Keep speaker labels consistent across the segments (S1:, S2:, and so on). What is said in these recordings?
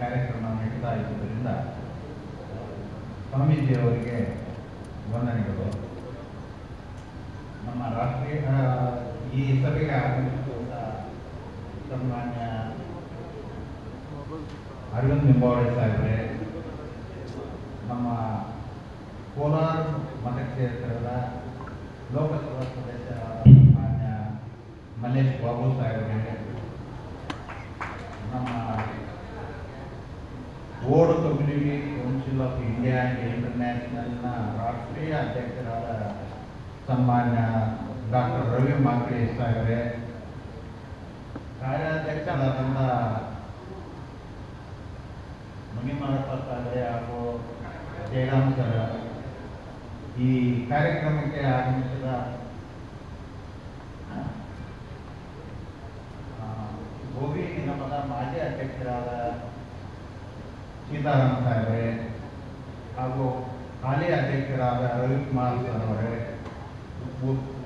S1: ಕಾರ್ಯಕ್ರಮ ನಡೀತಾ ಇರುವುದರಿಂದ ಸ್ವಾಮೀಜಿಯವರಿಗೆ ವಂದನೆಗಳು. ನಮ್ಮ ರಾಷ್ಟ್ರೀಯ ಈ ಸಭೆಗೆ ಆಗಮಿಸಿದ ಸನ್ಮಾನ್ಯ ಅರವಿಂದ್ ನಿಂಬಾವಳಿ ಸಾಹೇಬ್ರೆ, ನಮ್ಮ ಕೋಲಾರ ಮತಕ್ಷೇತ್ರದ ಲೋಕಸಭಾ ಸದಸ್ಯರಾದ ಸನ್ಮಾನ್ಯ ಮಲ್ಲೇಶ್ ಬಾಬು ಸಾಹೇಬ್ರೆ, ನಮ್ಮ Od community council of India ಇಂಟರ್ನ್ಯಾಷನಲ್ನ ರಾಷ್ಟ್ರೀಯ ಅಧ್ಯಕ್ಷರಾದ ಸನ್ಮಾನ್ಯ ಡಾಕ್ಟರ್ ರವಿ ಮಾಕ್ರಿ ಸಾಗರೆ ಕಾರ್ಯಾಧ್ಯಕ್ಷರಾದಂಥ ಮುನಿಮಾರಪ್ಪ ಸಾಗರೆ ಹಾಗೂ ಜಯರಾಮ್ ಸರ್, ಈ ಕಾರ್ಯಕ್ರಮಕ್ಕೆ ಆಗಮಿಸಿದ ಗೋವಿ ಗೋಬಿ ನಿಗಮದ ಮಾಜಿ ಅಧ್ಯಕ್ಷರಾದ ಸಾಹೇಬ್ರೆ ಹಾಗೂ ಹಾಲಿ ಅಧ್ಯಕ್ಷರಾದ ರವಿಕುಮಾರ್ ಸರ್ ಅವರೇ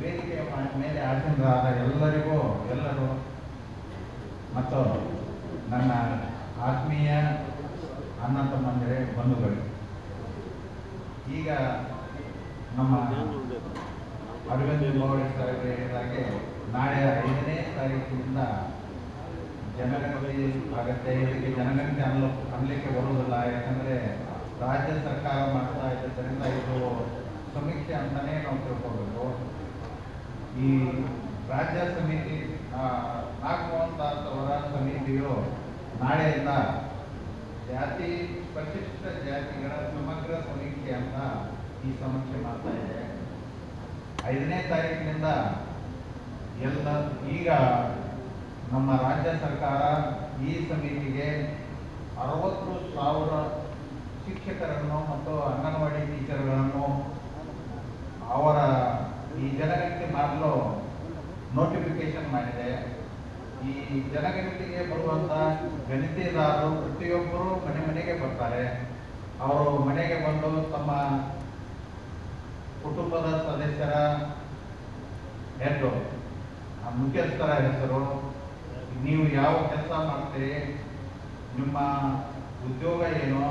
S1: ವೇದಿಕೆಯ ಮೇಲೆ ಆಸೀನರಾದ ಎಲ್ಲರಿಗೂ, ಎಲ್ಲರೂ, ಮತ್ತು ನನ್ನ ಆತ್ಮೀಯ ಅಣ್ಣ ತಮ್ಮಂದಿರೇ ಬಂಧುಗಳು. ಈಗ ನಮ್ಮ ಅರವಿಂದ ಗೌಡ ಸಾಹೇಬ್ರು ಹೇಳಿದಾಗೆ ನಾಳೆ ಐದನೇ ತಾರೀಕಿನಿಂದ ಜನಗಣತಿ ಆಗತ್ತೆ. ಇದಕ್ಕೆ ಜನಗಣತಿ ಅನ್ಲ ಅನ್ಲಿಕ್ಕೆ ಬರುವುದಿಲ್ಲ. ಯಾಕಂದ್ರೆ ರಾಜ್ಯ ಸರ್ಕಾರ ಮಾಡ್ತಾ ಇದ್ದರಿಂದ ಇದು ಸಮೀಕ್ಷೆ ಅಂತಲೇ ನಾವು ತಿಳ್ಕೊಬೇಕು. ಈ ರಾಜ್ಯ ಸಮಿತಿ ಆ, ದಾಸ್ ಅವರ ಸಮಿತಿಯು ನಾಳೆಯಿಂದ ಜಾತಿ ಪರಿಶಿಷ್ಟ ಜಾತಿಗಳ ಸಮಗ್ರ ಸಮೀಕ್ಷೆ ಅಂತ ಈ ಸಮೀಕ್ಷೆ ಮಾಡ್ತಾ ಇದೆ. ಐದನೇ ತಾರೀಕಿನಿಂದ ಎಲ್ಲ ಈಗ ನಮ್ಮ ರಾಜ್ಯ ಸರ್ಕಾರ ಈ ಸಮಿತಿಗೆ ಅರವತ್ತು ಸಾವಿರ ಶಿಕ್ಷಕರನ್ನು ಮತ್ತು ಅಂಗನವಾಡಿ ಟೀಚರ್ಗಳನ್ನು ಅವರ ಈ ಜನಗಣತಿ ಮಾಡಲು ನೋಟಿಫಿಕೇಶನ್ ಮಾಡಿದೆ. ಈ ಜನಗಣತಿಗೆ ಬರುವಂಥ ಗಣಿತಿದಾರರು ಪ್ರತಿಯೊಬ್ಬರು ಮನೆ ಮನೆಗೆ ಬರ್ತಾರೆ. ಅವರು ಮನೆಗೆ ಬಂದು ತಮ್ಮ ಕುಟುಂಬದ ಸದಸ್ಯರ ಆ ಮುಖ್ಯಸ್ಥರ ಹೆಸರು ನೀವು ಯಾವ ಕೆಲಸ ಮಾಡ್ತೀರಿ, ನಿಮ್ಮ ಉದ್ಯೋಗ ಏನು,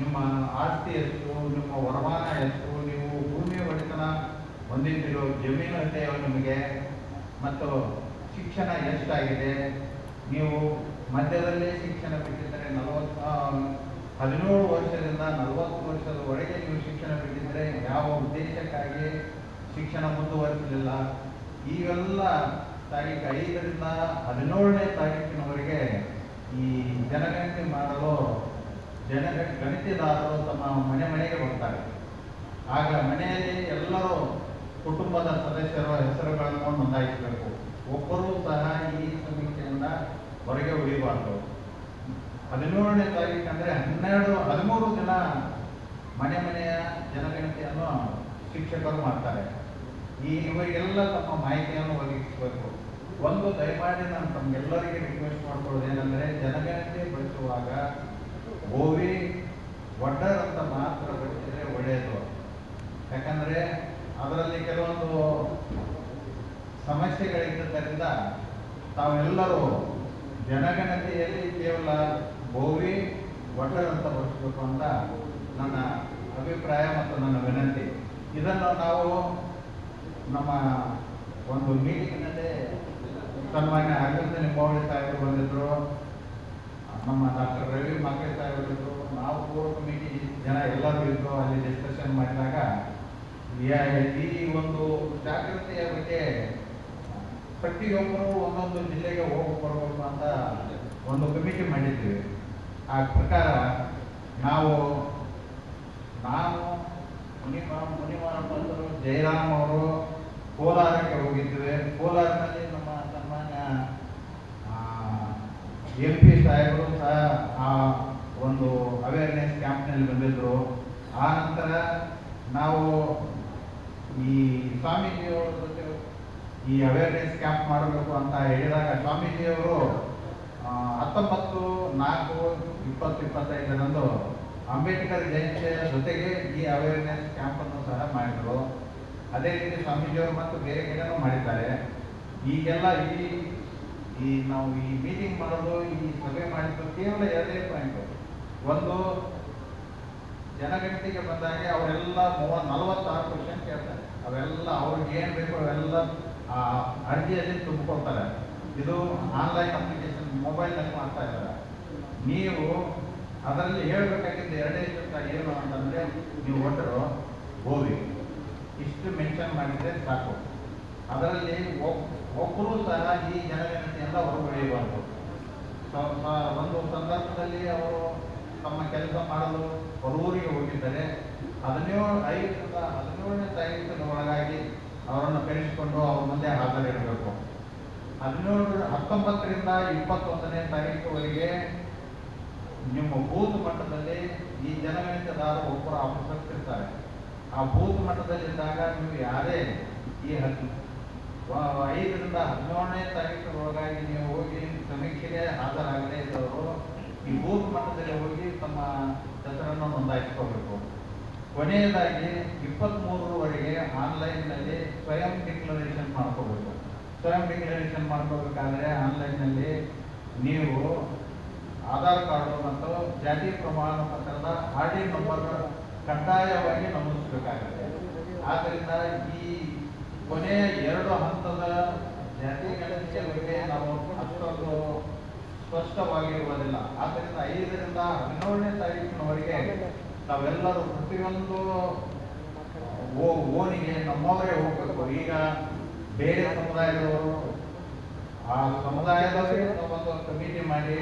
S1: ನಿಮ್ಮ ಆಸ್ತಿ ಎಷ್ಟು, ನಿಮ್ಮ ವರಮಾನ ಎಷ್ಟು, ನೀವು ಭೂಮಿ ಒಡೆತನ ಹೊಂದಿದ್ದಿರೋ, ಜಮೀನು ಇದೆಯೋ ನಿಮಗೆ, ಮತ್ತು ಶಿಕ್ಷಣ ಎಷ್ಟಾಗಿದೆ, ನೀವು ಮಧ್ಯದಲ್ಲೇ ಶಿಕ್ಷಣ ಬಿಟ್ಟಿದ್ದರೆ ನಲವತ್ತ ಹದಿನೇಳು ವರ್ಷದಿಂದ ನಲವತ್ತು ವರ್ಷದವರೆಗೆ ನೀವು ಶಿಕ್ಷಣ ಬಿಟ್ಟಿದ್ದರೆ ಯಾವ ಉದ್ದೇಶಕ್ಕಾಗಿ ಶಿಕ್ಷಣ ಮುಂದುವರಿಸಲಿಲ್ಲ? ಇವೆಲ್ಲ ತಾರೀಕು ಐದರಿಂದ ಹದಿನೇಳನೇ ತಾರೀಕಿನವರೆಗೆ ಈ ಜನಗಣತಿ ಮಾಡಲು ಜನ ಗಣಿತದಾರರು ತಮ್ಮ ಮನೆ ಮನೆಗೆ ಬರ್ತಾರೆ. ಆಗ ಮನೆಯಲ್ಲಿ ಎಲ್ಲರೂ ಕುಟುಂಬದ ಸದಸ್ಯರ ಹೆಸರುಗಳನ್ನು ನೋಂದಾಯಿಸಬೇಕು. ಒಬ್ಬರೂ ಸಹ ಈ ಸಮೀಕ್ಷೆಯಿಂದ ಹೊರಗೆ ಉಳಿಬಾರ್ದು ಹದಿನೇಳನೇ ತಾರೀಕು ಅಂದರೆ ಹನ್ನೆರಡು ಹದಿಮೂರು ದಿನ ಮನೆ ಮನೆಯ ಜನಗಣತಿಯನ್ನು ಶಿಕ್ಷಕರು ಮಾಡ್ತಾರೆ. ಈ ಇವರಿಗೆಲ್ಲ ತಮ್ಮ ಮಾಹಿತಿಯನ್ನು ಒದಗಿಸಬೇಕು. ಒಂದು ದಯಮಾಡಿ ನಾನು ತಮ್ಗೆಲ್ಲರಿಗೆ ರಿಕ್ವೆಸ್ಟ್ ಮಾಡ್ಕೊಳ್ಳೋದು ಏನಂದ್ರೆ, ಜನಗಣತಿ ಬಳಸುವಾಗ ಓವಿ ಒಡ್ಡರ್ ಅಂತ ಮಾತ್ರ ಬಳಸಿದ್ರೆ ಒಳ್ಳೆಯದು ಯಾಕಂದ್ರೆ ಅದರಲ್ಲಿ ಕೆಲವೊಂದು ಸಮಸ್ಯೆಗಳಿದ್ದರಿಂದ ತಾವೆಲ್ಲರೂ ಜನಗಣತಿಯಲ್ಲಿ ಕೇವಲ ಭೋವಿ ಒಡ್ಡರ್ ಅಂತ ಬಳಸಬೇಕು ಅಂತ ನನ್ನ ಅಭಿಪ್ರಾಯ ಮತ್ತು ನನ್ನ ವಿನಂತಿ. ಇದನ್ನು ನಾವು ನಮ್ಮ ಒಂದು ಮೀಟಿಂಗ್ನಲ್ಲಿ ಸನ್ಮಾನ್ಯ ಅರವಿಂದ ನಿಂಬಾವಳಿ ಸಾಹೇಬರು ಬಂದಿದ್ರು. ನಮ್ಮ ಡಾಕ್ಟರ್ ರವಿ ಮಾಕೆ ಸಾಹೇಬರು ಬಂದಿದ್ರು ನಾವು ಕೋರ್ ಕಮಿಟಿ ಜನ ಎಲ್ಲರೂ ಇದ್ರು. ಅಲ್ಲಿ ಡಿಸ್ಕಷನ್ ಮಾಡಿದಾಗ ಈ ಒಂದು ಜಾಗೃತಿಯ ಬಗ್ಗೆ ಪ್ರತಿಯೊಬ್ಬರು ಒಂದೊಂದು ಜಿಲ್ಲೆಗೆ ಹೋಗಿ ಬರಬೇಕು ಅಂತ ಒಂದು ಕಮಿಟಿ ಮಾಡಿದ್ವಿ. ಆ ಪ್ರಕಾರ ನಾವು, ನಾನು, ಮುನಿಮ ಬಂದರು ಜಯರಾಮ್ ಅವರು ಕೋಲಾರಕ್ಕೆ ಹೋಗಿದ್ದೇವೆ ಕೋಲಾರದಲ್ಲಿ ನಮ್ಮ ಸನ್ಮಾನ್ಯ ಎಂ ಪಿ ಸಾಹೇಬರು ಸಹ ಆ ಒಂದು ಅವೇರ್ನೆಸ್ ಕ್ಯಾಂಪ್ನಲ್ಲಿ ಬಂದಿದ್ದರು ಆ ನಂತರ ನಾವು ಈ ಸ್ವಾಮೀಜಿಯವರ ಜೊತೆ ಈ ಅವೇರ್ನೆಸ್ ಕ್ಯಾಂಪ್ ಮಾಡಬೇಕು ಅಂತ ಹೇಳಿದಾಗ ಸ್ವಾಮೀಜಿಯವರು ಹತ್ತೊಂಬತ್ತು, ನಾಲ್ಕು, ಇಪ್ಪತ್ತು ಇಪ್ಪತ್ತೈದರಂದು ಅಂಬೇಡ್ಕರ್ ಜಯಂತಿಯ ಜೊತೆಗೆ ಈ ಅವೇರ್ನೆಸ್ ಕ್ಯಾಂಪನ್ನು ಸಹ ಮಾಡಿದರು. ಅದೇ ರೀತಿ ಸ್ವಾಮೀಜಿಯವರು ಮತ್ತು ಬೇರೆ ಕಡೆನೂ ಮಾಡಿದ್ದಾರೆ. ಈಗೆಲ್ಲ ಈ ಈ ನಾವು ಈ ಮೀಟಿಂಗ್ ಮಾಡೋದು, ಈ ಸಭೆ ಮಾಡಿದ್ದು ಕೇವಲ ಎರಡೇ ಪಾಯಿಂಟ್ ಒಂದು ಜನಗಣತಿಗೆ ಬಂದಾಗೆ ಅವರೆಲ್ಲ ಮೂವ, ನಲವತ್ತಾರು ಕ್ವಶನ್ ಕೇಳ್ತಾರೆ. ಅವೆಲ್ಲ ಅವ್ರಿಗೆ ಏನು ಬೇಕು ಅವೆಲ್ಲ ಆ ಅರ್ಜಿಯಲ್ಲಿ ತುಂಬಿಕೊಡ್ತಾರೆ. ಇದು ಆನ್ಲೈನ್ ಅಪ್ಲಿಕೇಶನ್ ಮೊಬೈಲ್ನಲ್ಲಿ ಮಾಡ್ತಾ ಇದ್ದಾರೆ. ನೀವು ಅದರಲ್ಲಿ ಹೇಳ್ಬೇಕಾಗಿದ್ದು ಎರಡೇ ಶಬ್ದ ಏನು ಅಂತಂದರೆ ನೀವು ಒಟ್ಟರು ಹೋಗಿ ಇಷ್ಟು ಮೆನ್ಷನ್ ಮಾಡಿದರೆ ಸಾಕು. ಅದರಲ್ಲಿ ಒಬ್- ಒಬ್ಬರೂ ಸಹ ಈ ಜನಗಣತಿಯಿಂದ ಹೊರಗುಳಿಯಬಾರದು ಒಂದು ಸಂದರ್ಭದಲ್ಲಿ ಅವರು ತಮ್ಮ ಕೆಲಸ ಮಾಡಲು ಹೊರೂರಿಗೆ ಹೋಗಿದ್ದರೆ ಹದಿನೇಳು ಐದರಿಂದ ಹದಿನೇಳನೇ ತಾರೀಕಿನ ಒಳಗಾಗಿ ಅವರನ್ನು ಕರೆಸಿಕೊಂಡು ಅವ್ರ ಮುಂದೆ ಹಾಜರಿರಬೇಕು. ಹದಿನೇಳು, ಹತ್ತೊಂಬತ್ತರಿಂದ ಇಪ್ಪತ್ತೊಂದನೇ ತಾರೀಕುವರೆಗೆ ನಿಮ್ಮ ಬೂತ್ ಮಟ್ಟದಲ್ಲಿ ಈ ಜನಗಣತಿದಾರ ಒಬ್ಬರು ಆಫೀಸರ್ಸ್ ಇರ್ತಾರೆ. ಆ ಬೂತ್ ಮಟ್ಟದಲ್ಲಿದ್ದಾಗ ನೀವು ಯಾರೇ ಈ ಹತ್ತು ಐದರಿಂದ ಹದಿನೇಳನೇ ತಾರೀಕಿನೊಳಗಾಗಿ ನೀವು ಹೋಗಿ ಸಮೀಕ್ಷೆಗೆ ಹಾಜರಾಗದೇ ಇದ್ದವರು ಈ ಬೂತ್ ಮಟ್ಟದಲ್ಲಿ ಹೋಗಿ ತಮ್ಮ ಹೆಸರನ್ನು ನೋಂದಾಯಿಸ್ಕೋಬೇಕು ಕೊನೆಯದಾಗಿ ಇಪ್ಪತ್ತ್ಮೂರರವರೆಗೆ ಆನ್ಲೈನ್ನಲ್ಲಿ ಸ್ವಯಂ ಡಿಕ್ಲರೇಷನ್ ಮಾಡ್ಕೋಬೇಕು ಸ್ವಯಂ ಡಿಕ್ಲರೇಷನ್ ಮಾಡ್ಕೋಬೇಕಾದ್ರೆ ಆನ್ಲೈನ್ನಲ್ಲಿ ನೀವು ಆಧಾರ್ ಕಾರ್ಡು ಮತ್ತು ಜಾತಿ ಪ್ರಮಾಣ ಪತ್ರದ ಆರ್ ಡಿ ನಂಬರ್ ಕಡ್ಡಾಯವಾಗಿ ನಮೂದಿಸಬೇಕಾಗುತ್ತೆ. ಆದ್ದರಿಂದ ಈ ಕೊನೆಯ ಎರಡು ಹಂತದ ಜಾತಿ ಗಣತಿಯ ಬಗ್ಗೆ ನಾವು ಅಷ್ಟೊಂದು ಸ್ಪಷ್ಟವಾಗಿರುವುದಿಲ್ಲ. ಆದ್ದರಿಂದ ಐದರಿಂದ ಹದಿನೇಳನೇ ತಾರೀಕಿನವರೆಗೆ ತಾವೆಲ್ಲರೂ ಪ್ರತಿಯೊಂದು, ಓ, ಓಣಿಗೆ ನಮ್ಮವರೇ ಹೋಗಬೇಕು. ಈಗ ಬೇರೆ ಸಮುದಾಯದವರು, ಆ ಸಮುದಾಯದವರೇ ಒಂದು ಕಮಿಟಿ ಮಾಡಿ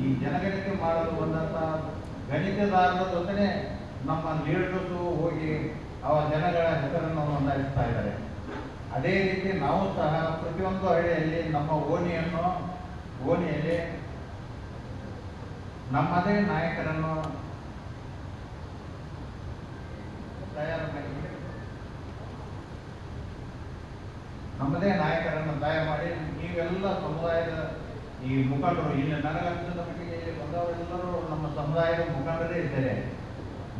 S1: ಈ ಜನಗಣತಿ ಮಾಡಲು ಬಂದಂತ ಗಣಿತದಾರರ ಜೊತೆ ನಮ್ಮ ಲೀಡರ್ಸು ಹೋಗಿ ಅವ ಜನಗಳ ಹೆಸರನ್ನು ನೋಂದಾಯಿಸ್ತಾ ಇದ್ದಾರೆ. ಅದೇ ರೀತಿ ನಾವು ಸಹ ಪ್ರತಿಯೊಂದು ಹಳ್ಳಿಯಲ್ಲಿ ನಮ್ಮ ಓಣಿಯನ್ನು, ಓಣಿಯಲ್ಲಿ ನಮ್ಮದೇ ನಾಯಕರನ್ನು ತಯಾರು ಮಾಡಿ ನಮ್ಮದೇ ನಾಯಕರನ್ನು ತಯಾರು ಮಾಡಿ ನೀವೆಲ್ಲ ಸಮುದಾಯದ ಈ ಮುಖಂಡರು, ಇಲ್ಲಿ ನನಗಂತದ ಮಟ್ಟಿಗೆ ಬಂದವರೆಲ್ಲರೂ ನಮ್ಮ ಸಮುದಾಯದ ಮುಖಂಡರೇ ಇದ್ದಾರೆ.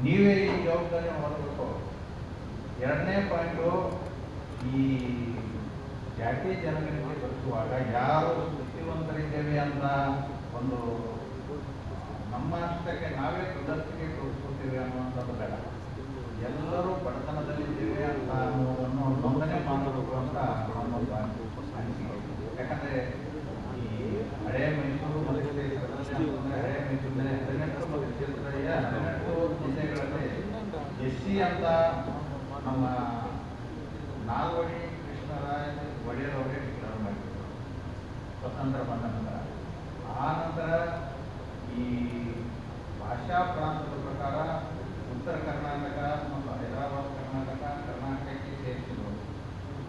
S1: ನೀವೇ ಈ ಜವಾಬ್ದಾರಿ ಹೊರಬೇಕು ಎರಡನೇ ಪಾಯಿಂಟು ಈ ಜಾತಿ ಜನಗಳಿಗೆ ತಲುಪುವಾಗ ಯಾರು ಬುದ್ಧಿವಂತರಿದ್ದೇವೆ ಅಂತ ಒಂದು ನಮ್ಮ ಅಷ್ಟಕ್ಕೆ ನಾವೇ ಪ್ರದರ್ಶಿಗೆ ತೋರಿಸ್ಕೊತೀವಿ ಅನ್ನುವಂಥದ್ದು ಬೇಡ. ಎಲ್ಲರೂ ಬಡತನದಲ್ಲಿದ್ದೇವೆ ಅಂತ ಅನ್ನೋದನ್ನು ನೋಂದಣಿ ಮಾಡಬೇಕು ಅಂತ ನಮ್ಮೊಂದು ಅನಿಸಿಕೆ ಯಾಕಂದ್ರೆ ಈ ಹಳೆ ಮೈಸೂರು ಅಂತಂದ್ರೆ ಹಳೆಯ ಮೈಸೂರಿನಲ್ಲಿ ಹದಿನೆಂಟು ಮತಕ್ಷೇತ್ರದ ಹದಿನೆಂಟು ಜಿಲ್ಲೆಗಳಲ್ಲಿ ಎಸ್ ಸಿ ಅಂತ ನಮ್ಮ ನಾಲ್ವಡಿ ಕೃಷ್ಣರಾಜ ಒಡೆಯರ್ ಅವರೇ ಡಿಕ್ಲೇರ್ ಮಾಡಿದ್ರು ಸ್ವತಂತ್ರ ಬಂದ ನಂತರ ಆ ನಂತರ ಈ ಭಾಷಾ ಪ್ರಾಂತದ ಪ್ರಕಾರ ಉತ್ತರ ಕರ್ನಾಟಕ ಮತ್ತು ಹೈದರಾಬಾದ್ ಕರ್ನಾಟಕ ಕರ್ನಾಟಕಕ್ಕೆ ಸೇರಿಸಿದರು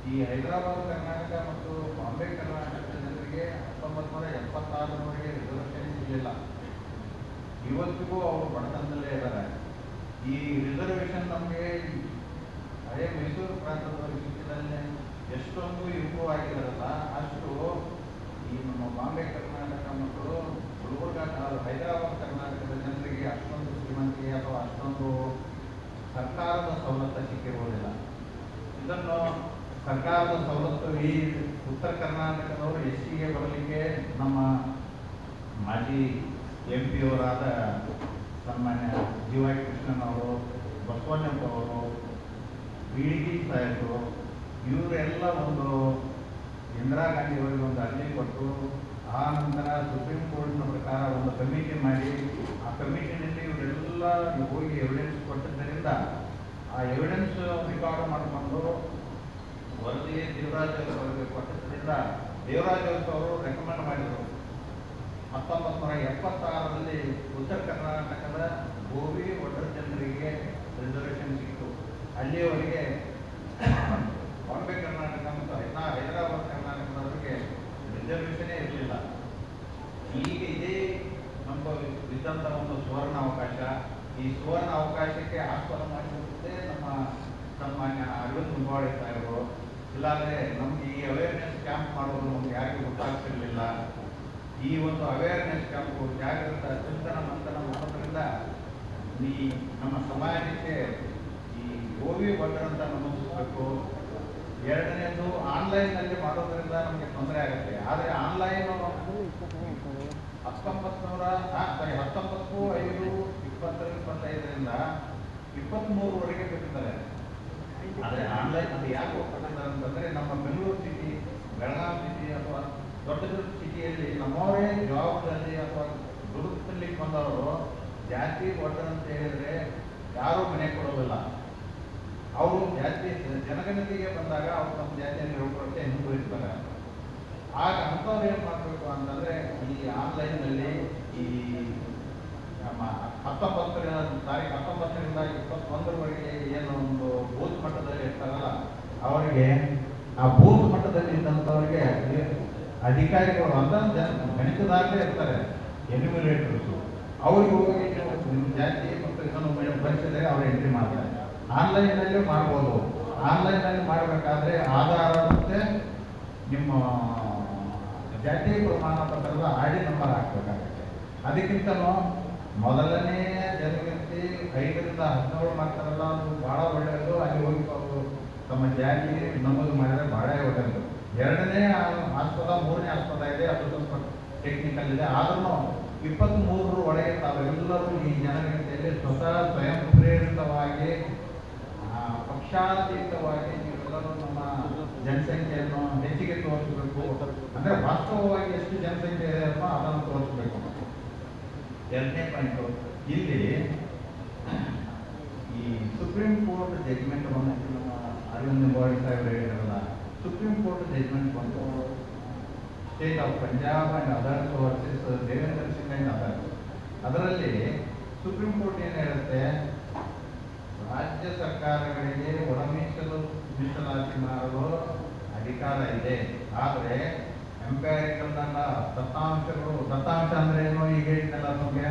S1: ಈ ಹೈದರಾಬಾದ್ ಕರ್ನಾಟಕ ಮತ್ತು ಬಾಂಬೆ ಕರ್ನಾಟಕದ ಜನರಿಗೆ ಹತ್ತೊಂಬತ್ತು ನೂರ ಎಪ್ಪತ್ತಾರರವರೆಗೆ ರಿಸರ್ವೇಷನ್ ಸಿಗಲಿಲ್ಲ ಇವತ್ತಿಗೂ ಅವರು ಬಡತನದಲ್ಲೇ ಇದ್ದಾರೆ. ಈ ರಿಸರ್ವೇಷನ್ ನಮಗೆ ಅದೇ ಮೈಸೂರು ಪ್ರಾಂತದ ಸಿಕ್ಕಿದಲ್ಲಿ ಎಷ್ಟೊಂದು ಇಂಪ್ರೂವ್ ಆಗಿದಾರಲ್ಲ ಅಷ್ಟು ಈ ನಮ್ಮ ಬಾಂಬೆ ಕರ್ನಾಟಕ ಮಕ್ಕಳು ಗುಲ್ಬರ್ಗ ಹೈದರಾಬಾದ್ ಕರ್ನಾಟಕದ ಜನರಿಗೆ ಅಷ್ಟೊಂದು ಶ್ರೀಮಂತಿಕೆ ಅಥವಾ ಅಷ್ಟೊಂದು ಸರ್ಕಾರದ ಸವಲತ್ತು ಸಿಕ್ಕಿರುವುದಿಲ್ಲ ಇದನ್ನು ಸರ್ಕಾರದ ಸವಲತ್ತು ಈ ಉತ್ತರ ಕರ್ನಾಟಕದವರು ಎಸ್ ಸಿಗೆ ಬರಲಿಕ್ಕೆ ನಮ್ಮ ಮಾಜಿ ಎಂ ಪಿಯವರಾದ ಸನ್ಮಾನ್ಯ ವೈ ಕೃಷ್ಣನ್ ಅವರು ಬಸವಣ್ಣಪ್ಪ ಅವರು ಬೀಳಿಗಿ ಸಾಹೇಬರು, ಇವರೆಲ್ಲ ಒಂದು ಇಂದಿರಾ ಗಾಂಧಿ ಅವರಿಗೆ ಒಂದು ಅರ್ಜಿ ಕೊಟ್ಟು ಆ ನಂತರ ಸುಪ್ರೀಂ ಕೋರ್ಟ್ನ ಪ್ರಕಾರ ಒಂದು ಕಮಿಟಿ ಮಾಡಿ, ಆ ಕಮಿಟಿನಲ್ಲಿ ಇವರೆಲ್ಲ ಹೋಗಿ ಎವಿಡೆನ್ಸ್ ಕೊಟ್ಟಿದ್ದರಿಂದ ಆ ಎವಿಡೆನ್ಸ್ ರೆಕಾರ್ಡ್ ಮಾಡಿಕೊಂಡು ವರದಿ ದೇವರಾಜ್ ಅವರಿಗೆ ಕೊಟ್ಟಿದ್ದರಿಂದ ದೇವರಾಜ್ ಅವರು ರೆಕಮೆಂಡ್ ಮಾಡಿದರು. ಹತ್ತೊಂಬತ್ತು ನೂರ ಎಪ್ಪತ್ತಾರರಲ್ಲಿ ಉತ್ತರ ಕರ್ನಾಟಕದ ಗೋವಿ ಒಡ್ಡರ ಜನರಿಗೆ ರಿಸರ್ವೇಷನ್ ಸಿಕ್ತು ಅಲ್ಲಿಯವರೆಗೆ ಬಾಂಬೆ ಕರ್ನಾಟಕ ಮತ್ತು ಹೈದಾ ಹೈದರಾಬಾದ್ ಕರ್ನಾಟಕದವರಿಗೆ ರಿಸರ್ವೇಷನೇ ಇರಲಿಲ್ಲ ಈಗ ಇದೇ ನಮ್ಮ ಇದ್ದಂಥ ಒಂದು ಸುವರ್ಣ ಅವಕಾಶ ಈ ಸುವರ್ಣ ಅವಕಾಶಕ್ಕೆ ಆಸ್ಪದ ಮಾಡಿರುವುದೇ ನಮ್ಮ ಸನ್ಮಾನ್ಯ ಅರವಿಂದ್ ಮುಂಬಾಳಿ ಸಾಹೇಬರು ಇಲ್ಲಾಂದ್ರೆ ನಮ್ಗೆ ಈ ಅವೇರ್ನೆಸ್ ಕ್ಯಾಂಪ್ ಮಾಡೋದು ನಮ್ಗೆ ಯಾರಿಗೂ ಗೊತ್ತಾಗ್ತಿರ್ಲಿಲ್ಲ ಈ ಒಂದು ಕ್ಯಾಂಪು ಜಾಗೃತ ಚಿಂತನ ಮಂಥನ ಮಾಡೋದ್ರಿಂದ ಈ ನಮ್ಮ ಸಮಾಜಕ್ಕೆ ಈ ಓವಿ ಭಟ್ರಂತ ನಮೂದಿಸಬೇಕು ಎರಡನೇದು ಆನ್ಲೈನ್ನಲ್ಲಿ ಮಾಡೋದ್ರಿಂದ ನಮಗೆ ತೊಂದರೆ ಆಗುತ್ತೆ. ಆದರೆ ಆನ್ಲೈನ್ ಹತ್ತೊಂಬತ್ತು ನೂರ ಸಾರಿ, ಹತ್ತೊಂಬತ್ತು, ಐದು ಇಪ್ಪತ್ತರ ಇಪ್ಪತ್ತೈದರಿಂದ ಇಪ್ಪತ್ತ್ಮೂರವರೆಗೆ ಬಿಟ್ಟಿದ್ದಾರೆ. ಆದರೆ ಆನ್ಲೈನ್ ಅದು ಯಾಕೆ ಒಪ್ಪಿದ್ದಾರೆ ಅಂತಂದರೆ ನಮ್ಮ ಬೆಂಗಳೂರು ಸಿಟಿ ಬೆಳಗಾವಿ ಸಿಟಿ ಅಥವಾ ದೊಡ್ಡ ದೊಡ್ಡ ಸಿಟಿಯಲ್ಲಿ ನಮ್ಮವರೇ ಜವಾಬ್ದಾರಿ ಅಥವಾ ಗುರುತಲ್ಲಿ ಬಂದವರು ಜಾತಿ ಒಡ್ಡ ಅಂತ ಹೇಳಿದರೆ ಯಾರೂ ಮನೆ ಕೊಡೋದಿಲ್ಲ. ಅವರು ಜಾತಿ, ಜನಗಣತಿಗೆ ಬಂದಾಗ ಅವರು ನಮ್ಮ ಜಾತಿಯನ್ನು ಹೇಳ್ಕೊಳಕ್ಕೆ ಇರ್ತಾರೆ ಆಗ ಅಂಥವ್ರು ಏನು ಮಾಡಬೇಕು ಅಂತಂದರೆ ಈ ಆನ್ಲೈನ್ನಲ್ಲಿ ಈ ನಮ್ಮ ಹತ್ತೊಂಬತ್ತರ ತಾರೀಕು ಹತ್ತೊಂಬತ್ತರಿಂದ ಇಪ್ಪತ್ತೊಂದರವರೆಗೆ ಏನು ಒಂದು ಬೂತ್ ಮಟ್ಟದಲ್ಲಿ ಇರ್ತಾರಲ್ಲ, ಅವರಿಗೆ ಆ ಬೂತ್ ಮಟ್ಟದಲ್ಲಿ ಇದ್ದಂಥವ್ರಿಗೆ ಅಧಿಕಾರಿಗಳು ಅಂತ ಜನ ಗಣಿತದಾರರೇ ಇರ್ತಾರೆ ಎನ್ಯುಮಿರೇಟರ್ಸು ಅವ್ರಿಗೆ ಹೋಗಿ ನಿಮ್ಮ ಜಾತಿ ಮತ್ತು ಇದನ್ನು ಬಳಸಿದರೆ ಅವ್ರು ಎಂಟ್ರಿ ಮಾಡ್ತಾರೆ. ಆನ್ಲೈನಲ್ಲಿ ಮಾಡ್ಬೋದು. ಆನ್ಲೈನಲ್ಲಿ ಮಾಡಬೇಕಾದ್ರೆ ಆಧಾರ ಮತ್ತು ನಿಮ್ಮ ಜಾತಿ ಪ್ರಮಾಣ ಪತ್ರದ ಆಡಿ ನಂಬರ್ ಹಾಕ್ಬೇಕಾಗುತ್ತೆ. ಅದಕ್ಕಿಂತಲೂ ಮೊದಲನೇ ಜನಗಣತಿ ಐದರಿಂದ ಹದಿನೇಳು ಮಾಡ್ತಾರಲ್ಲ ಅದು ಭಾಳ ಒಳ್ಳೆಯದು. ಅಲ್ಲಿ ಹೋಗಿ ಅವರು ತಮ್ಮ ಜಾತಿ ನಮೂದು ಮಾಡಿದ್ರೆ ಭಾಳ ಒಳ್ಳೆಯದು. ಎರಡನೇ ಆಸ್ಪದ, ಮೂರನೇ ಆಸ್ಪದ ಇದೆ, ಅದು ಸ್ವಲ್ಪ ಟೆಕ್ನಿಕಲ್ ಇದೆ. ಆದ್ರೂ ಇಪ್ಪತ್ತ್ಮೂರರ ಒಳಗೆ ತಾವೆಲ್ಲರೂ ಈ ಜನಗಣತಿಯಲ್ಲಿ ಸ್ವತಃ ಸ್ವಯಂ ಪ್ರೇರಿತವಾಗಿ ಪಕ್ಷಾತೀತವಾಗಿ ನೀವೆಲ್ಲರೂ ನಮ್ಮ ಜನಸಂಖ್ಯೆಯನ್ನು ಹೆಚ್ಚಿಗೆ ತೋರಿಸಬೇಕು. ಅಂದ್ರೆ ವಾಸ್ತವವಾಗಿ ಎಷ್ಟು ಜನಸಂಖ್ಯೆ ಇದೆ ಅಲ್ವಾ ಅದನ್ನು ತೋರಿಸಬೇಕು. ಎರಡನೇ ಪಾಯಿಂಟು ಇಲ್ಲಿ ಈ ಸುಪ್ರೀಂ ಕೋರ್ಟ್ ನಮ್ಮ ಅರವಿಂದ್ ಗೋಯಲ್ ಸಾಹೇಬರು ಹೇಳಿದ್ರಲ್ಲ ಸುಪ್ರೀಂ ಕೋರ್ಟ್ ಜಡ್ಜ್ಮೆಂಟ್ ಬಂತು state of Punjab and others versus Devendra Singh and others ಅದರಲ್ಲಿ ಸುಪ್ರೀಂ ಕೋರ್ಟ್ ಏನು ಹೇಳುತ್ತೆ? ರಾಜ್ಯ ಸರ್ಕಾರಗಳಿಗೆ ಒಳಮೀಸಲು ಮೀಸಲಾತಿ ಮಾಡಲು ಅಧಿಕಾರ ಇದೆ. ಆದರೆ ಎಂಪ್ಯಾರಿಕಲ್ ದತ್ತಾಂಶಗಳು, ದತ್ತಾಂಶ ಅಂದ್ರೆ ಏನು? ಈಗ ಹೇಳಿದ್ನಲ್ಲ ನಮಗೆ?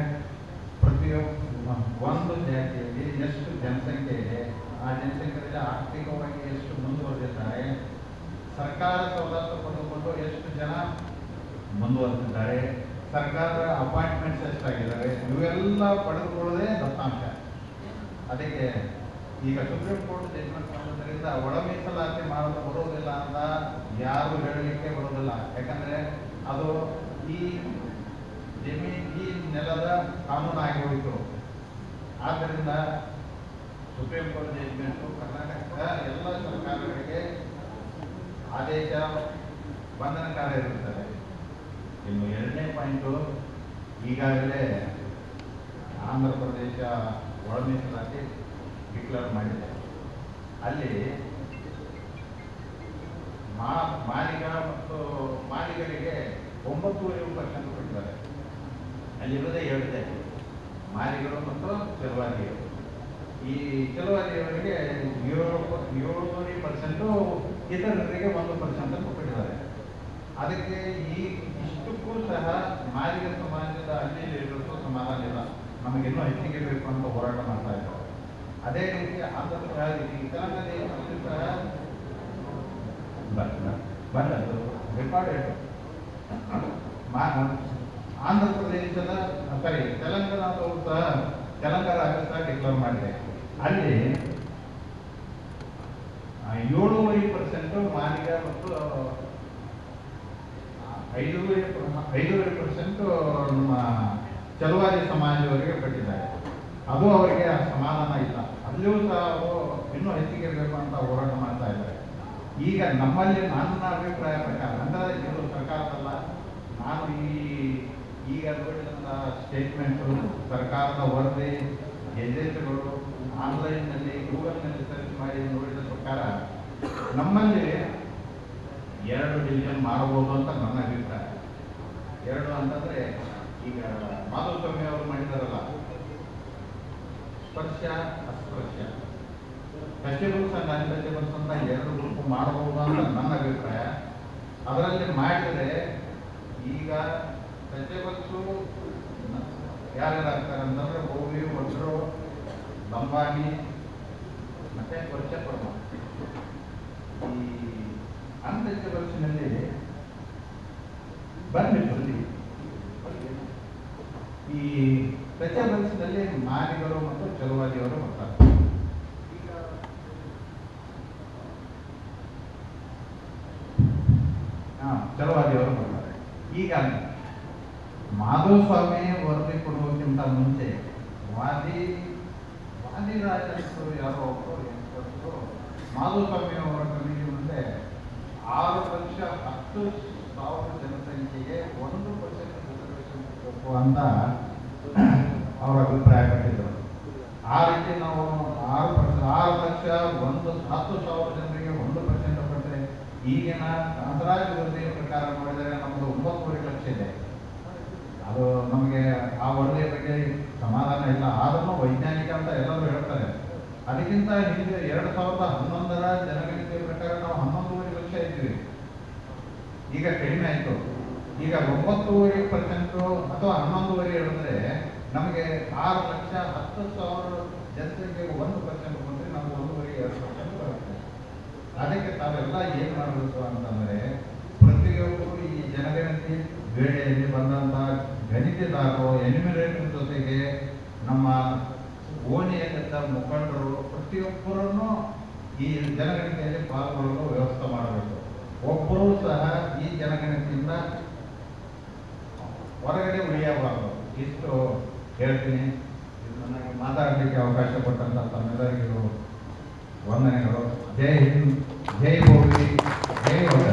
S1: ಪ್ರತಿಯೊಬ್ಬ, ಒಂದು ಜಾತಿಯಲ್ಲಿ ಎಷ್ಟು ಜನಸಂಖ್ಯೆ ಇದೆ, ಆ ಜನಸಂಖ್ಯೆಯಲ್ಲಿ ಆರ್ಥಿಕವಾಗಿ ಎಷ್ಟು ಮುಂದುವರೆದಿದ್ದಾರೆ ಸರ್ಕಾರ ಸವಲತ್ತು ಪಡೆದುಕೊಂಡು ಎಷ್ಟು ಜನ ಮುಂದುವರೆದಿದ್ದಾರೆ ಸರ್ಕಾರದ ಅಪಾಯಿಂಟ್ಮೆಂಟ್ಸ್ ಎಷ್ಟಾಗಿದ್ದಾರೆ ಇವೆಲ್ಲ ಪಡೆದುಕೊಳ್ಳೋದೇ ದತ್ತಾಂಶ. ಅದಕ್ಕೆ ಈಗ ಸುಪ್ರೀಂ ಕೋರ್ಟ್ ಜಜ್ಮೆಂಟ್ ಮಾಡೋದ್ರಿಂದ ಒಳ ಮೀಸಲಾತಿ ಮಾಡಲು ಬರೋದಿಲ್ಲ ಅಂತ ಯಾರು ಹೇಳಲಿಕ್ಕೆ ಬರೋದಿಲ್ಲ ಯಾಕಂದರೆ ಅದು ಈ ಜಮೀನ್ ಈ ನೆಲದ ಕಾನೂನು ಆಗಿ ಹೋಯಿತು. ಆದ್ದರಿಂದ ಸುಪ್ರೀಂ ಕೋರ್ಟ್ ಜಜ್ಮೆಂಟು ಕರ್ನಾಟಕದ ಎಲ್ಲ ಸರ್ಕಾರಗಳಿಗೆ ಆದೇಶ ಬಂಧನಕಾರ ಇರುತ್ತದೆ. ಇನ್ನು ಎರಡನೇ ಪಾಯಿಂಟು ಈಗಾಗಲೇ ಆಂಧ್ರ ಪ್ರದೇಶ ಒಳ ಮೀಸಲಾತಿ ಡಿಕ್ಲೇರ್ ಮಾಡಿದೆ. ಅಲ್ಲಿ ಮಾ, ಮಾಲಿಗ ಮತ್ತು ಮಾಲಿಗರಿಗೆ ಒಂಬತ್ತೂವರೆ ಪರ್ಸೆಂಟ್ ಕೊಟ್ಟಿದ್ದಾರೆ. ಅಲ್ಲಿರೋದೇ ಹೇಳಿದೆ ಮಾಲಿಗಳು ಮತ್ತು ಚೆಲುವಾದಿಗಳು ಈ ಚೆಲುವಾದಿಯವರಿಗೆ ಏಳು ಏಳುವರೆ ಪರ್ಸೆಂಟು ಇತರರಿಗೆ ಒಂದು ಪರ್ಸೆಂಟ್ ಅಂತ ಕೊಟ್ಟಿದ್ದಾರೆ. ಅದಕ್ಕೆ ಈ ಇಷ್ಟಕ್ಕೂ ಸಹ ಮಾಲಿಗ ಸಮಾಜದ ಅಲ್ಲಿ ಇರೋದು ಸಮಾಧಾನ ಇಲ್ಲ ನಮಗಿನ್ನೂ ಹೆಚ್ಚಿಗೆ ಬೇಕು ಅಂತ ಹೋರಾಟ ಮಾಡ್ತಾ ಇದ್ದಾರೆ ಅದೇ ರೀತಿ ತೆಲಂಗಾಣದಲ್ಲಿ ಸಹ ಬರಲ್ಲ ರೆಕಾರ್ಡ್ ಆಂಧ್ರ ಪ್ರದೇಶದ ಸಾರಿ ತೆಲಂಗಾಣದವರು ಸಹ ತೆಲಂಗಾಣ ಸಹ ಡಿಕ್ಲೇರ್ ಮಾಡಿದೆ. ಅಲ್ಲಿ ಏಳೂವರೆ ಪರ್ಸೆಂಟ್ ಮಾಲಿಗ ಮತ್ತು ಐದೂವರೆ ಐದೂವರೆ ಪರ್ಸೆಂಟ್ ನಮ್ಮ ಚಲುವಾದಿ ಸಮಾಜದವರಿಗೆ ಕೊಟ್ಟಿದ್ದಾರೆ. ಅದು ಅವರಿಗೆ ಸಮಾಧಾನ ಇಲ್ಲ. ಅಲ್ಲಿಯೂ ಸಹ ಇನ್ನೂ ಹೆಚ್ಚಿಗೆ ಇರಬೇಕು ಅಂತ ಹೋರಾಟ ಮಾಡ್ತಾ ಇದ್ದಾರೆ. ಈಗ ನಮ್ಮಲ್ಲಿ ನನ್ನ ಅಭಿಪ್ರಾಯ ಪ್ರಕಾರ, ಅಂದರೆ ಇದು ಸರ್ಕಾರದಲ್ಲ, ನಾನು ಈ, ಈಗ ನೋಡಿದಂಥ ಸ್ಟೇಟ್ಮೆಂಟು ಸರ್ಕಾರದ ವರದಿ ಗೆಜೆಟ್ಗಳು ಆನ್ಲೈನ್ನಲ್ಲಿ, ಗೂಗಲ್ನಲ್ಲಿ ಸರ್ಚ್ ಮಾಡಿ ನೋಡಿದ ಪ್ರಕಾರ ನಮ್ಮಲ್ಲಿ ಎರಡು ಡಿವಿಷನ್ ಮಾಡಬಹುದು ಅಂತ ನನ್ನ ಅಭಿಪ್ರಾಯ. ಎರಡು ಅಂತಂದ್ರೆ ಈಗ ಮಾಧುಸ್ವಾಮಿ ಅವರು ಮಾಡಿದಾರಲ್ಲ, ಸ್ಪರ್ಶ, ಅಸ್ಪರ್ಶ. ಟಚಬಲ್ಸ್ ನಾನು ಅನ್ಟಚಬಲ್ಸ್ ಅಂತ ಎರಡು ಗ್ರೂಪ್ ಮಾಡಬಹುದು ಅಂತ ನನ್ನ ಅಭಿಪ್ರಾಯ. ಅದರಲ್ಲಿ ಮಾಡಿದರೆ ಈಗ ಟಚಬಲ್ಸು ಯಾರ್ಯಾರು ಅಂತಂದ್ರೆ ಗೋವಿ ಒಟ್ರು ಲಂಬಾಣಿ ಮತ್ತೆ ವರ್ಷ ಪರ್ವ ಈ ಅನ್ಟಚಬಲ್ಸ್ನಲ್ಲಿ ಬನ್ನಿ ಬನ್ನಿ ಈ ಟಚಬಲ್ಸ್ನಲ್ಲಿ ಮಾರಿಗಳು ಮತ್ತು ಚಲುವಾದಿಯವರು ಬರ್ತಾರೆ. ಹಾ ಚಲುವಾದಿಯವರು ಬರ್ತಾರೆ. ಈಗ ಮಾಧವ ಸ್ವಾಮಿ ವರದಿ ಕೊಡುವುದಕ್ಕಿಂತ ಮುಂಚೆ ವಾದಿ ವಾದಿ ರಾಜರು ಯಾರೋ ಒಬ್ಬರು ಎಕ್ಸ್ಪರ್ಟ್ರು ಮಾಧುಸ್ವಾಮಿ ಅವರ ಕಮಿಟಿ ಮುಂದೆ ಆರು ಲಕ್ಷ ಹತ್ತು ಸಾವಿರ ಜನಸಂಖ್ಯೆಗೆ ಒಂದು ಪರ್ಸೆಂಟ್ ರಿಸರ್ವೇಷನ್ ಕೊಡಬೇಕು ಅಂತ ಅವರ ಅಭಿಪ್ರಾಯ ಪಟ್ಟಿದ್ದರು ಆ ರೀತಿ ನಾವು ಆರು ಪರ್ಸೆಂಟ್ ಆರು ಲಕ್ಷ ಒಂದು ಹತ್ತು ಸಾವಿರ ಜನರಿಗೆ ಒಂದು ಪರ್ಸೆಂಟ್ ಕೊಟ್ಟರೆ ಈಗಿನ ವರದಿಯ ಪ್ರಕಾರ ನೋಡಿದರೆ ನಮ್ಮದು ಒಂಬತ್ತುವರೆ ಲಕ್ಷ ಇದೆ ಅದು ನಮಗೆ ಆ ವರದಿಯ ಬಗ್ಗೆ ಸಮಾಧಾನ ಇಲ್ಲ ಆದ್ರೂ ವೈಜ್ಞಾನಿಕ ಅಂತ ಎಲ್ಲರೂ ಹೇಳ್ತಾರೆ ಅದಕ್ಕಿಂತ ಹಿಂದೆ ಎರಡು ಸಾವಿರದ ಹನ್ನೊಂದರ ಜನಗಣತಿಯ ಪ್ರಕಾರ ನಾವು ಹನ್ನೊಂದೂವರೆ ಲಕ್ಷ ಇದ್ವಿ ಈಗ ಕಡಿಮೆ ಆಯಿತು. ಈಗ ಒಂಬತ್ತೂವರೆ ಪರ್ಸೆಂಟು ಅಥವಾ ಹನ್ನೊಂದುವರೆ ಹೇಳಿದ್ರೆ ನಮಗೆ ಆರು ಲಕ್ಷ ಹತ್ತು ಸಾವಿರ ಜನಸಂಖ್ಯೆಗೆ ಒಂದು ಪರ್ಸೆಂಟ್ ಬಂದರೆ ನಮ್ಗೆ ಒಂದೂವರೆ, ಎರಡು ಪರ್ಸೆಂಟ್ ಬರುತ್ತೆ. ಅದಕ್ಕೆ ತಾವೆಲ್ಲ ಏನು ಮಾಡಬೇಕು ಅಂತಂದರೆ ಪ್ರತಿಯೊಬ್ಬರು ಈ ಜನಗಣತಿ ವೇಳೆಯಲ್ಲಿ ಬಂದಂಥ ಗಣಿತದಾರರು ಎನಿಮಿರೇಟರ್ ಜೊತೆಗೆ ನಮ್ಮ ಓಣಿಯಲ್ಲಿದ್ದ ಮುಖಂಡರು ಪ್ರತಿಯೊಬ್ಬರನ್ನು ಈ ಜನಗಣತಿಯಲ್ಲಿ ಪಾಲ್ಗೊಳ್ಳಲು ವ್ಯವಸ್ಥೆ ಮಾಡಬೇಕು. ಒಬ್ಬರೂ ಸಹ ಈ ಜನಗಣತಿಯಿಂದ ಹೊರಗಡೆ ಉಳಿಯಬಾರದು. ಇಷ್ಟು ಹೇಳ್ತೀನಿ. ನನಗೆ ಮಾತಾಡಲಿಕ್ಕೆ ಅವಕಾಶ ಕೊಟ್ಟಂತ ತಮ್ಮೆಲ್ಲರಿಗೂ ವಂದನೆಗಳು. ಜೈ ಹಿಂದ್, ಜೈ ಭೋಗಿ ಜೈ ಹೋದ